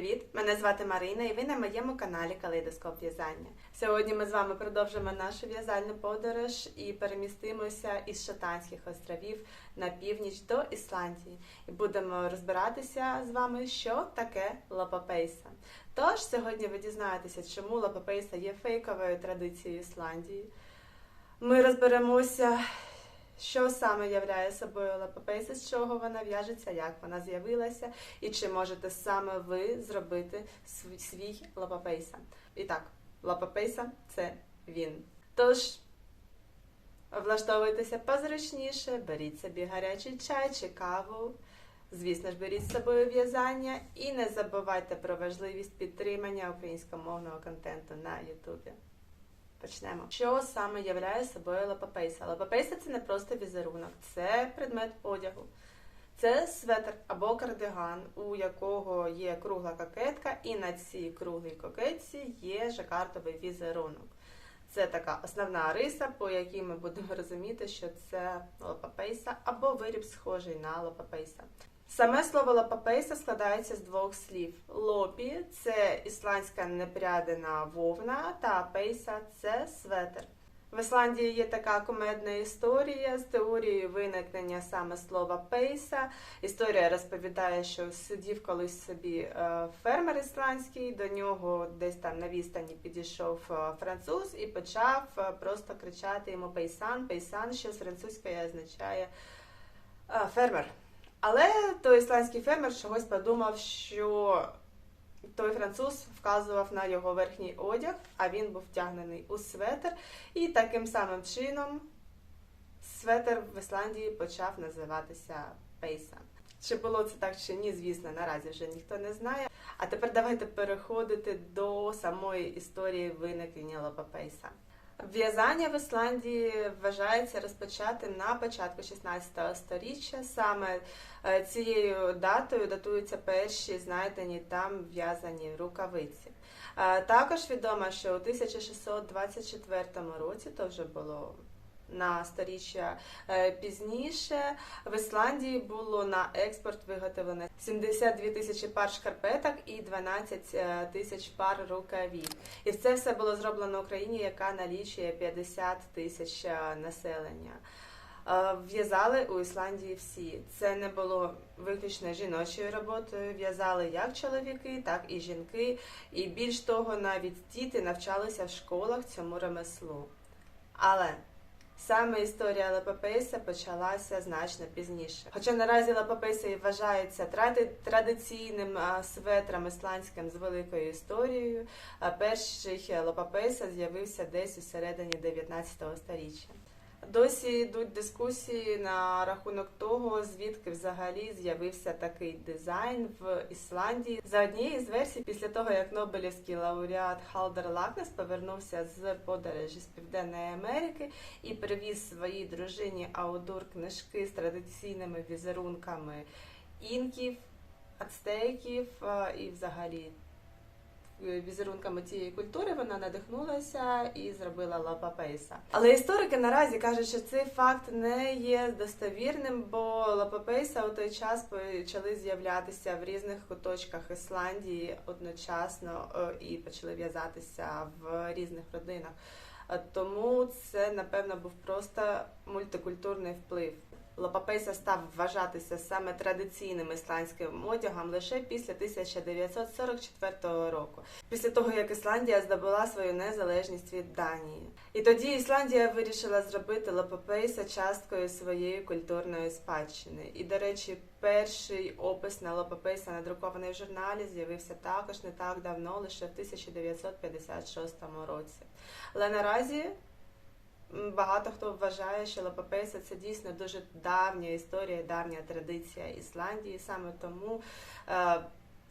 привіт! Мене звати Марина, і ви на моєму каналі Калейдоскоп В'язання. Сьогодні ми з вами продовжимо нашу в'язальну подорож і перемістимося із Шотландських островів на північ до Ісландії. І будемо розбиратися з вами, що таке лопапейса. Тож сьогодні ви дізнаєтеся, чому лопапейса є фейковою традицією Ісландії. Ми розберемося, що саме являє собою лапопейса, з чого вона в'яжеться, як вона з'явилася, і чи можете саме ви зробити свій, лапопейса. І так, лапопейса це він. Тож, влаштовуйтеся позручніше, беріть собі гарячий чай чи каву. Звісно ж, беріть з собою в'язання і не забувайте про важливість підтримання українськомовного контенту на Ютубі. Почнемо. Що саме являє собою лапапейса? Лапапейса це не просто візерунок, це предмет одягу. Це светр або кардиган, у якого є кругла кокетка, і на цій круглій кокетці є жакартовий візерунок. Це така основна риса, по якій ми будемо розуміти, що це лопапейса або виріб схожий на лопапейса. Саме слово лопапейса складається з двох слів: лопі це ісландська непрядена вовна, та пейса це светр. В Ісландії є така кумедна історія з теорією виникнення саме слова пейса. Історія розповідає, що сидів колись собі е, фермер ісландський, до нього десь там на відстані підійшов е, француз і почав е, просто кричати йому пейсан, пейсан, що з французької означає фермер. Але той ісландський фермер чогось подумав, що той француз вказував на його верхній одяг, а він був втягнений у светр, і таким самим чином светр в Ісландії почав називатися пейса. Чи було це так чи ні, звісно, наразі вже ніхто не знає. А тепер давайте переходити до самої історії виникнення лопапейса. В'язання в Ісландії вважається розпочати на початку 16 століття. Саме е, цією датою датуються перші знайдені там в'язані рукавиці. Е, Також відомо, що у 1624 році то вже було. На сторіччя е, пізніше в Ісландії було на експорт виготовлено 72 тисячі пар шкарпеток і 12 е, тисяч пар рукавів. І це все було зроблено в Україні, яка налічує 50 тисяч е, населення. В'язали у Ісландії всі. Це не було виключно жіночою роботою. В'язали як чоловіки, так і жінки. І більш того, навіть діти навчалися в школах цьому ремеслу. Але Саме історія Лапапейса почалася значно пізніше. Хоча наразі Лапапейса і вважається традиційним светром ісландським з великою історією, а перший Лапапейса з'явився десь у середині 19 століття. Досі йдуть дискусії на рахунок того, звідки взагалі з'явився такий дизайн в Ісландії. За однією з версій, після того як Нобелівський лауреат Халдер Лакнес повернувся з подорожі з Південної Америки і привіз своїй дружині Аудур книжки з традиційними візерунками інків, ацтеків е, і взагалі візерунками цієї культури вона надихнулася і зробила лапапейса. Але історики наразі кажуть, що цей факт не є достовірним, бо лапапейса у той час почали з'являтися в різних куточках Ісландії одночасно е, і почали в'язатися в різних родинах. Е, Тому це, напевно, був просто мультикультурний вплив. Лопапейса став вважатися саме традиційним ісландським одягом лише після 1944 року, після того як Ісландія здобула свою незалежність від Данії. І тоді Ісландія вирішила зробити лопапейса часткою своєї культурної спадщини. І, до речі, перший опис на лопапейса, надрукований в журналі, з'явився також не так давно, лише в 1956 році. Але наразі Багато хто вважає, що лапапейса це дійсно дуже давня історія, давня традиція Ісландії. Саме тому е,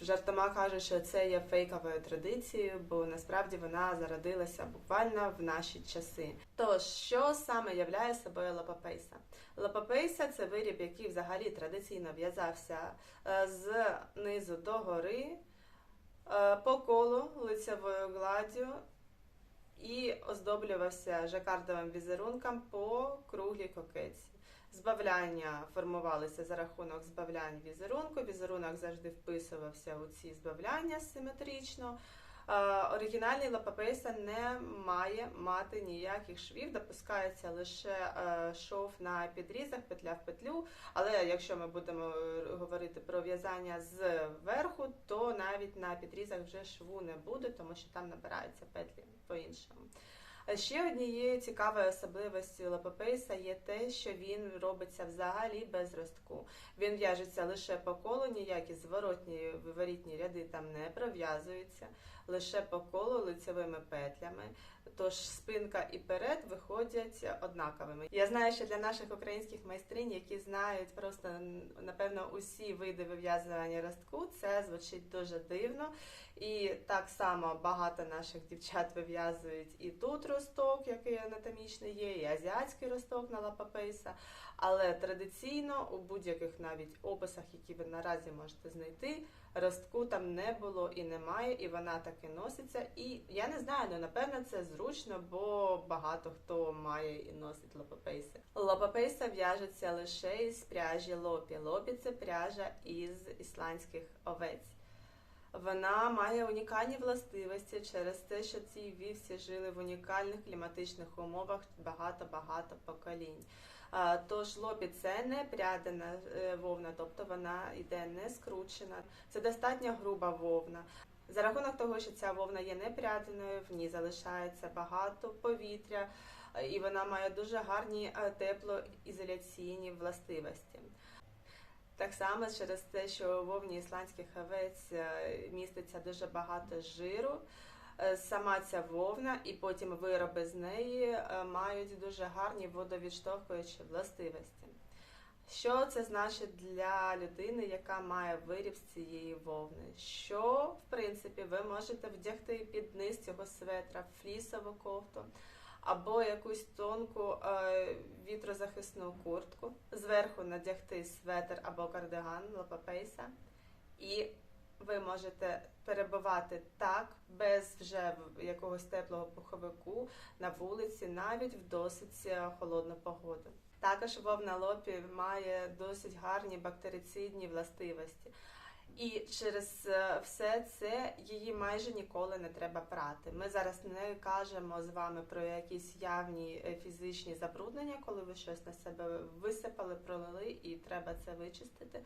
жартома кажуть, що це є фейковою традицією, бо насправді вона зародилася буквально в наші часи. Тож, що саме являє собою лапапейса? Лапапейса це виріб, який взагалі традиційно в'язався е, з низу до гори, е, по колу лицевою гладдю і оздоблювався жакардовим візерунком по круглій кокетці. Збавляння формувалися за рахунок збавлянь візерунку. Візерунок завжди вписувався у ці збавляння симетрично. Е, Оригінальний лапапейса не має мати ніяких швів, допускається лише е, шов на підрізах, петля в петлю. Але якщо ми будемо е, говорити про в'язання з верху, то навіть на підрізах вже шву не буде, тому що там набираються петлі по-іншому. Ще однією цікавою особливостю лапопейса є те, що він робиться взагалі без ростку. Він в'яжеться лише по колу, ніякі зворотні виворітні ряди там не пров'язуються, лише по колу лицевими петлями. Тож спинка і перед виходять однаковими. Я знаю, що для наших українських майстринь, які знають просто напевно усі види вив'язування ростку, це звучить дуже дивно. І так само багато наших дівчат вив'язують і тут росток, який анатомічний є, і азіатський росток на лапапейса. Але традиційно у будь-яких навіть описах, які ви наразі можете знайти, ростку там не було і немає, і вона таки носиться. І я не знаю, ну напевно це зручно, бо багато хто має і носить лопапейси. Лопапейса в'яжеться лише із пряжі лопі. Лопі це пряжа із ісландських овець. Вона має унікальні властивості через те, що ці вівці жили в унікальних кліматичних умовах багато-багато поколінь. Тож лопі це не прядена е, вовна, тобто вона йде не скручена. Це достатньо груба вовна. За рахунок того, що ця вовна є непряденою, в ній залишається багато повітря, е, і вона має дуже гарні е, теплоізоляційні властивості. Так само через те, що у вовні ісландських овець міститься дуже багато жиру. Е, Сама ця вовна і потім вироби з неї е, мають дуже гарні водовідштовхуючі властивості. Що це значить для людини, яка має виріб з цієї вовни? Що, в принципі, ви можете вдягти під низ цього светра флісову кофту або якусь тонку е, вітрозахисну куртку, зверху надягти светр або кардиган лапапейса, і ви можете перебувати так, без вже якогось теплого пуховику на вулиці, навіть в досить е, холодну погоду. Також вовна лопі має досить гарні бактерицидні властивості. І через е, все це її майже ніколи не треба прати. Ми зараз не кажемо з вами про якісь явні е, фізичні забруднення, коли ви щось на себе висипали, пролили і треба це вичистити.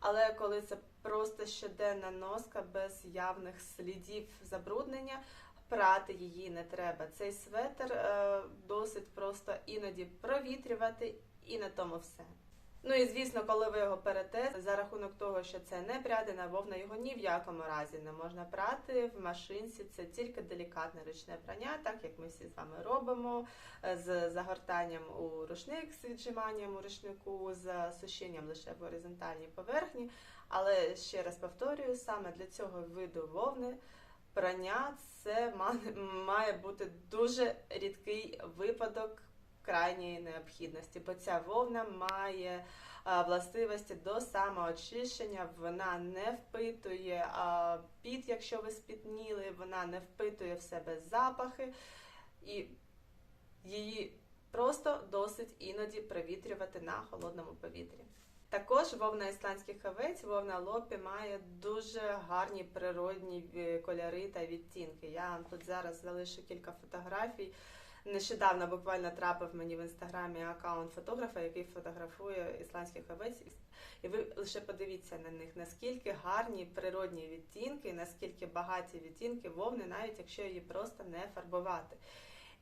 Але коли це просто щоденна носка без явних слідів забруднення, прати її не треба. Цей светр е, досить просто іноді провітрювати, і на тому все. Ну і звісно, коли ви його перете, за рахунок того, що це не прядена вовна, його ні в якому разі не можна прати в машинці. Це тільки делікатне ручне прання, так як ми всі з вами робимо, е, з загортанням у рушник, з віджиманням у рушнику, з сушінням лише в горизонтальній поверхні. Але ще раз повторюю, саме для цього виду вовни. Прання це має бути дуже рідкий випадок крайньої необхідності, бо ця вовна має властивості до самоочищення, вона не впитує а, піт, якщо ви спітніли, вона не впитує в себе запахи, і її просто досить іноді провітрювати на холодному повітрі. Також вовна ісландських овець, вовна лопі має дуже гарні природні е, кольори та відтінки. Я вам тут зараз залишу кілька фотографій. Нещодавно буквально трапив мені в інстаграмі аккаунт фотографа, який фотографує ісландських овець. І ви лише подивіться на них, наскільки гарні природні відтінки, наскільки багаті відтінки вовни, навіть якщо її просто не фарбувати.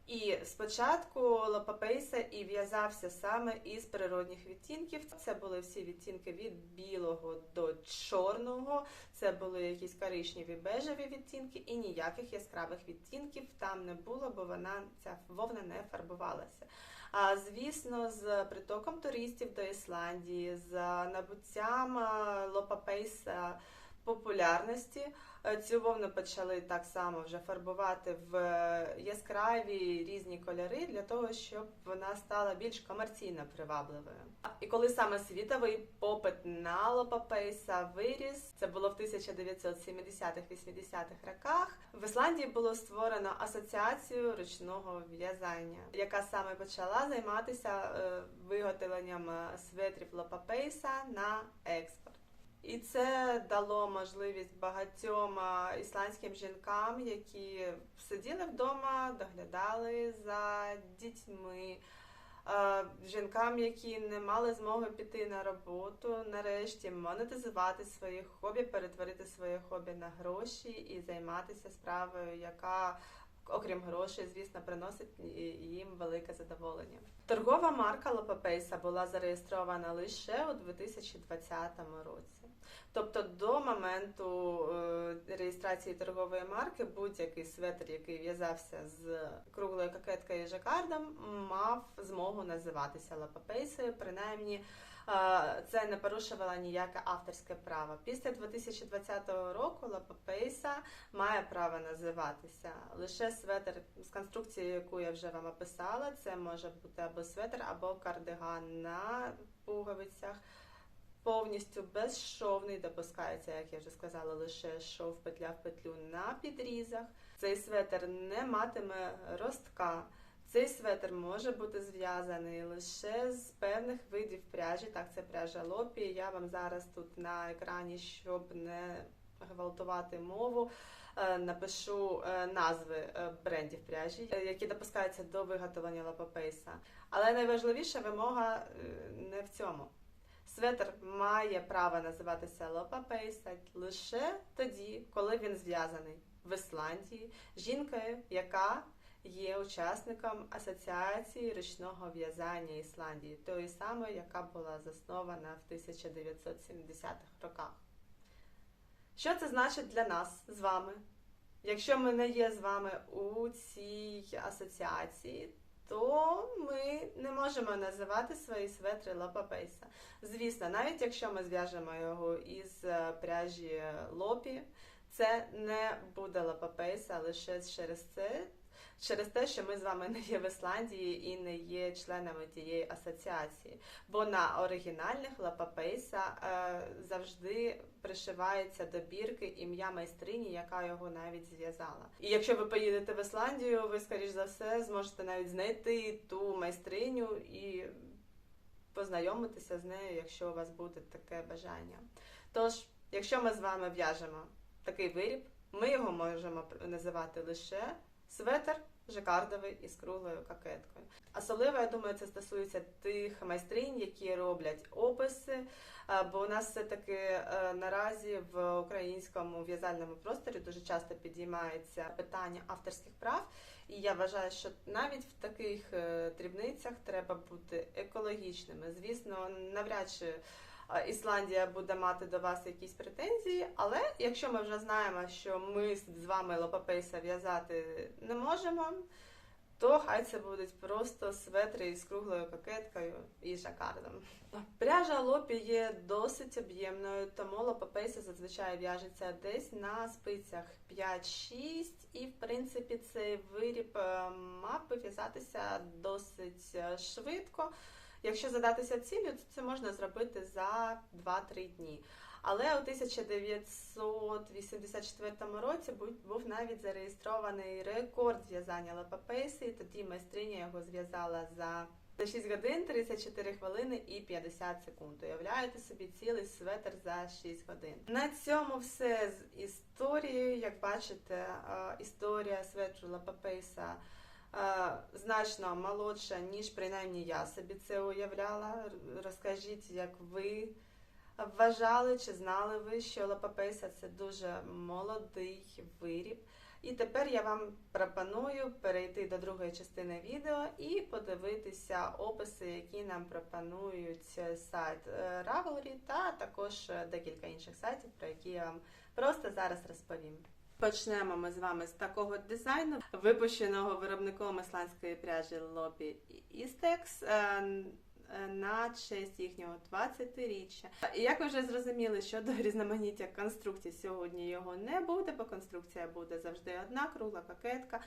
І спочатку Лопапейса і в'язався саме із природних відтінків. Це були всі відтінки від білого до чорного, це були якісь коричневі бежеві відтінки, і ніяких яскравих відтінків там не було, бо вона ця вовна не фарбувалася. А звісно, з притоком туристів до Ісландії, з набуттям Лопапейса популярності. Е, Цю вовну почали так само вже фарбувати в е, яскраві різні кольори для того, щоб вона стала більш комерційно привабливою. І коли саме світовий попит на лопапейса виріс, це було в 1970-80-х роках. В Ісландії було створено асоціацію ручного в'язання, яка саме почала займатися е, виготовленням светрів лопапейса на експорт. І це дало можливість багатьом ісландським жінкам, які сиділи вдома, доглядали за дітьми. Жінкам, які не мали змоги піти на роботу, нарешті монетизувати своє хобі, перетворити своє хобі на гроші і займатися справою, яка, окрім грошей, звісно, приносить їм велике задоволення. Торгова марка Лопапейса була зареєстрована лише у 2020 році. Тобто до моменту е, реєстрації торгової марки будь-який светр, який в'язався з круглою кокеткою і жакардом, мав змогу називатися лапапейсою. Принаймні, е, це не порушувало ніяке авторське право. Після 2020 року лапапейса має право називатися лише светр з конструкцією, яку я вже вам описала. Це може бути або светр, або кардиган на пуговицях повністю безшовний, допускається, як я вже сказала, лише шов петля в петлю на підрізах. Цей светр не матиме ростка. Цей светр може бути зв'язаний лише з певних видів пряжі. Так, це пряжа лопі. Я вам зараз тут на екрані, щоб не гвалтувати мову, е, напишу е, назви е, брендів пряжі, які допускаються до виготовлення лапапейса. Але найважливіша вимога не в цьому. Светр має право називатися лопапейса лише тоді, коли він зв'язаний в Ісландії жінкою, яка є учасником асоціації ручного в'язання Ісландії, тої самої, яка була заснована в 1970-х роках. Що це значить для нас з вами? Якщо ми не є з вами у цій асоціації, то ми не можемо називати свої светри лопапейса. Звісно, навіть якщо ми зв'яжемо його із е, пряжі лопі, це не буде лопапейса лише через це, через те, що ми з вами не є в Ісландії і не є членами тієї асоціації. Бо на оригінальних лапапейса е, завжди пришивається до бірки ім'я майстрині, яка його навіть зв'язала. І якщо ви поїдете в Ісландію, ви, скоріш за все, зможете навіть знайти ту майстриню і познайомитися з нею, якщо у вас буде таке бажання. Тож, якщо ми з вами в'яжемо такий виріб, ми його можемо називати лише светр жакардовий із круглою кокеткою. Особливо, я думаю, це стосується тих майстринь, які роблять описи, бо у нас все-таки е, наразі в українському в'язальному просторі дуже часто підіймається питання авторських прав. І я вважаю, що навіть в таких е, дрібницях треба бути екологічними. Звісно, навряд чи Ісландія буде мати до вас якісь претензії, але якщо ми вже знаємо, що ми з вами лопапейса в'язати не можемо, то хай це будуть просто светри із круглою кокеткою і жакардом. Пряжа лопі є досить об'ємною, тому лопапейса зазвичай в'яжеться десь на спицях 5-6, і в принципі цей виріб е, мав би в'язатися досить е, швидко. Якщо задатися ціллю, то це можна зробити за 2-3 дні. Але у 1984 році був- навіть зареєстрований рекорд зв'язання лапапейси, і тоді майстриня його зв'язала за 6 годин, 34 хвилини і 50 секунд. Уявляєте собі цілий светр за 6 годин. На цьому все з історією. Як бачите, історія светру лапапейса значно молодша, ніж принаймні я собі це уявляла. Розкажіть, як ви вважали чи знали ви, що лапапейса це дуже молодий виріб. І тепер я вам пропоную перейти до другої частини відео і подивитися описи, які нам пропонують сайт е, Ravelry та також е, декілька інших сайтів, про які я вам просто зараз розповім. Почнемо ми з вами з такого дизайну, випущеного виробником ісландської пряжі Лобі Істекс. е, на честь їхнього 20-річчя. І як ви вже зрозуміли, щодо різноманіття конструкцій сьогодні його не буде, бо конструкція буде завжди одна, кругла кокетка.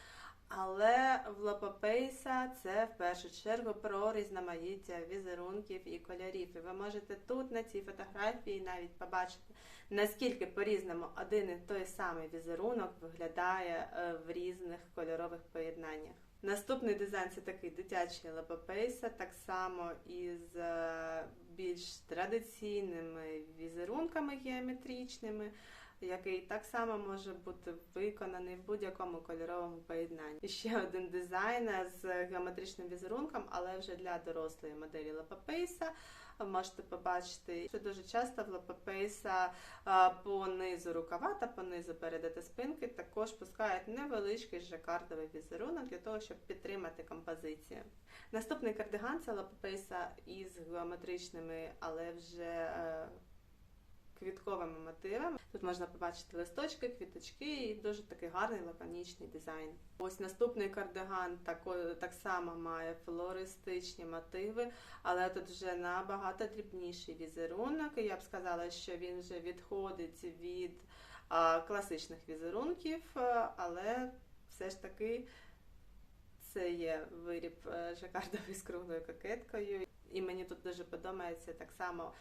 Але в Лопопейса це в першу чергу про різноманіття візерунків і кольорів. І ви можете тут на цій фотографії навіть побачити, наскільки по-різному один і той самий візерунок виглядає е, в різних кольорових поєднаннях. Наступний дизайн це такий дитячий лапопейса, так само із е, більш традиційними візерунками геометричними, який так само може бути виконаний в будь-якому кольоровому поєднанні. І ще один дизайн з геометричним візерунком, але вже для дорослої моделі лапопейса. Можете побачити, що дуже часто в лапопейса по низу рукава та по низу передати спинки також пускають невеличкий жакардовий візерунок для того, щоб підтримати композицію. Наступний кардиган це лапопейса із геометричними, але вже е, квітковими мотивами. Тут можна побачити листочки, квіточки і дуже такий гарний лаконічний дизайн. Ось наступний кардиган так само має флористичні мотиви, але тут вже набагато дрібніший візерунок. Я б сказала, що він вже відходить від класичних візерунків, але все ж таки. Це є виріб е, жакардовий з круглою кокеткою, і мені тут дуже подобається так само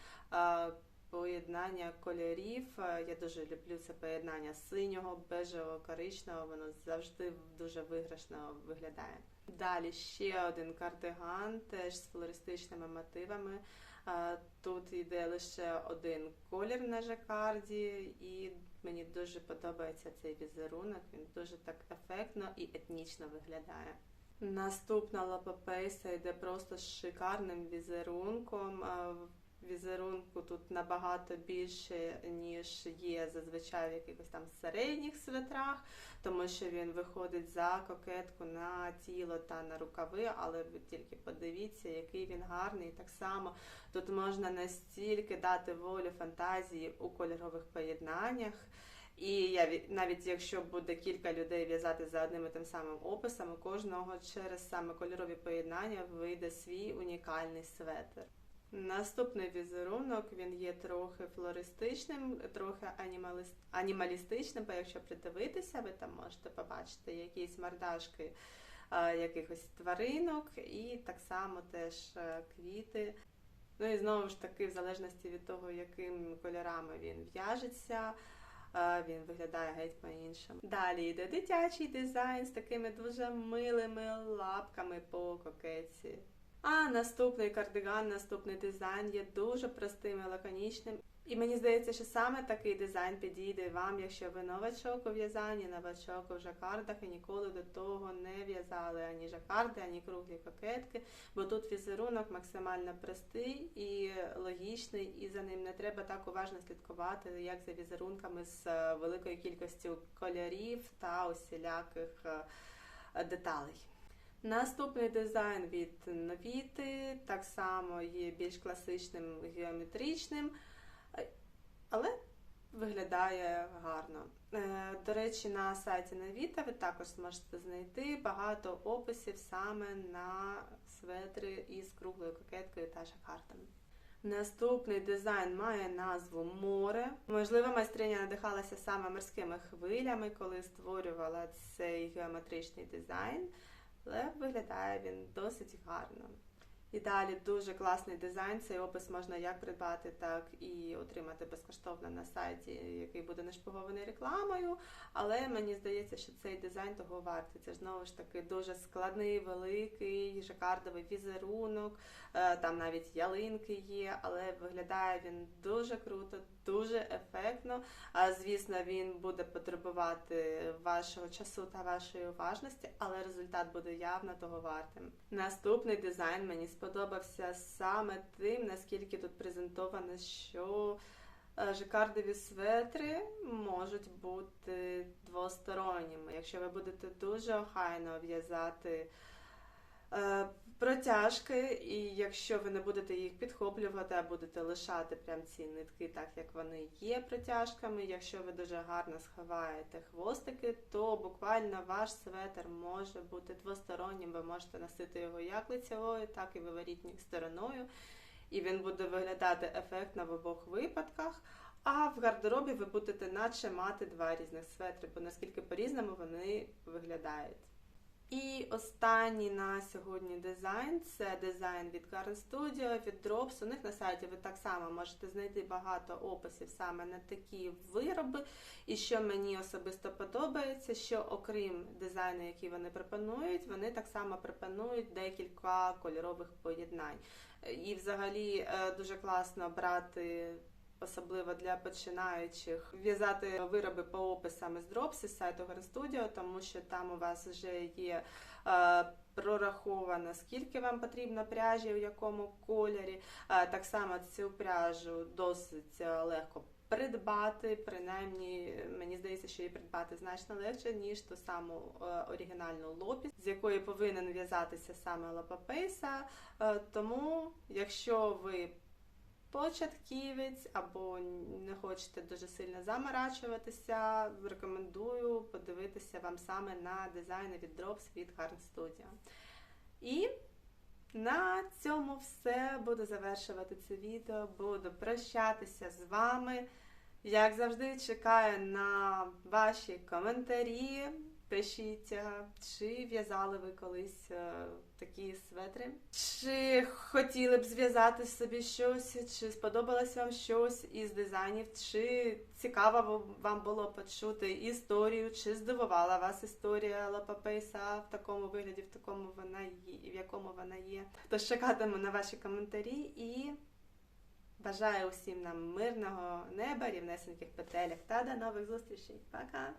поєднання кольорів. Е, я дуже люблю це поєднання синього, бежевого, коричневого, воно завжди дуже виграшно виглядає. Далі ще один кардиган, теж з флористичними мотивами. Е, тут йде лише один колір на жакарді, і мені дуже подобається цей візерунок. Він дуже так ефектно і етнічно виглядає. Наступна лапопейса йде просто з шикарним візерунком. Візерунку тут набагато більше, ніж є зазвичай в якихось там середніх свитрах, тому що він виходить за кокетку на тіло та на рукави, але ви тільки подивіться, який він гарний. Так само тут можна настільки дати волю фантазії у кольорових поєднаннях. І я навіть якщо буде кілька людей в'язати за одним і тим самим описом, у кожного через саме кольорові поєднання вийде свій унікальний светр. Наступний візерунок він є трохи флористичним, трохи анімалістичним, бо якщо придивитися, ви там можете побачити якісь мордашки якихось тваринок, і так само теж е, квіти. Ну і знову ж таки, в залежності від того, якими кольорами він в'яжеться. Він виглядає геть по-іншому. Далі йде дитячий дизайн з такими дуже милими лапками по кокетці. А наступний кардиган, наступний дизайн є дуже простим і лаконічним. І мені здається, що саме такий дизайн підійде вам, якщо ви новачок у в'язанні, новачок у жакардах і ніколи до того не в'язали ані жакарди, ані круглі кокетки, бо тут візерунок максимально простий і логічний, і за ним не треба так уважно слідкувати, як за візерунками з е, великою кількістю кольорів та усіляких е, деталей. Наступний дизайн від Новіти, так само є більш класичним геометричним, але виглядає гарно. Е, до речі, на сайті Новіта ви також зможете знайти багато описів саме на светри із круглою кокеткою та шакартами. Наступний дизайн має назву море. Можливо, майстриня надихалася саме морськими хвилями, коли створювала цей геометричний дизайн але виглядає він досить гарно. І далі дуже класний дизайн. Цей опис можна як придбати, так і отримати безкоштовно на сайті, який буде нашпигований рекламою. Але мені здається, що цей дизайн того вартий. Це знову ж таки дуже складний, великий, жакардовий візерунок, е, там навіть ялинки є, але виглядає він дуже круто, дуже ефектно. А звісно, він буде потребувати вашого часу та вашої уважності, але результат буде явно того вартим. Наступний дизайн мені сподобався саме тим, наскільки тут презентовано, що е, жакардові светри можуть бути двосторонніми. Якщо ви будете дуже охайно в'язати е, протяжки, і якщо ви не будете їх підхоплювати, а будете лишати прям ці нитки, так як вони є протяжками. Якщо ви дуже гарно сховаєте хвостики, то буквально ваш светр може бути двостороннім. Ви можете носити його як лицевою, так і виворітньою стороною. І він буде виглядати ефектно в обох випадках. А в гардеробі ви будете наче мати два різних светри, бо наскільки по-різному вони виглядають. І останній на сьогодні дизайн це дизайн від Garden Studio, від Drops. У них на сайті ви так само можете знайти багато описів саме на такі вироби. І що мені особисто подобається, що окрім дизайну, який вони пропонують, вони так само пропонують декілька кольорових поєднань. І взагалі е, дуже класно брати. Особливо для починаючих в'язати вироби по описам з Drops з сайту Studio, тому що там у вас вже є е, прораховано, скільки вам потрібно пряжі, в якому кольорі. Е, так само цю пряжу досить е, легко придбати. Принаймні, мені здається, що її придбати значно легше, ніж ту саму оригінальну лопіс, з якої повинен в'язатися саме лопапейса. Е, тому, якщо ви початківець або не хочете дуже сильно заморачуватися, рекомендую подивитися вам саме на дизайни від Drops від Harn Studio. І на цьому все. Буду завершувати це відео, буду прощатися з вами. Як завжди, чекаю на ваші коментарі. Пишіть, чи в'язали ви колись е, такі светри, чи хотіли б зв'язати собі щось, чи сподобалось вам щось із дизайнів, чи цікаво вам було почути історію, чи здивувала вас історія Лапапейса в такому вигляді, в такому вона є, в якому вона є. Тож чекатиму на ваші коментарі і бажаю усім нам мирного неба, рівнесеньких петелях та до нових зустрічей. Пока!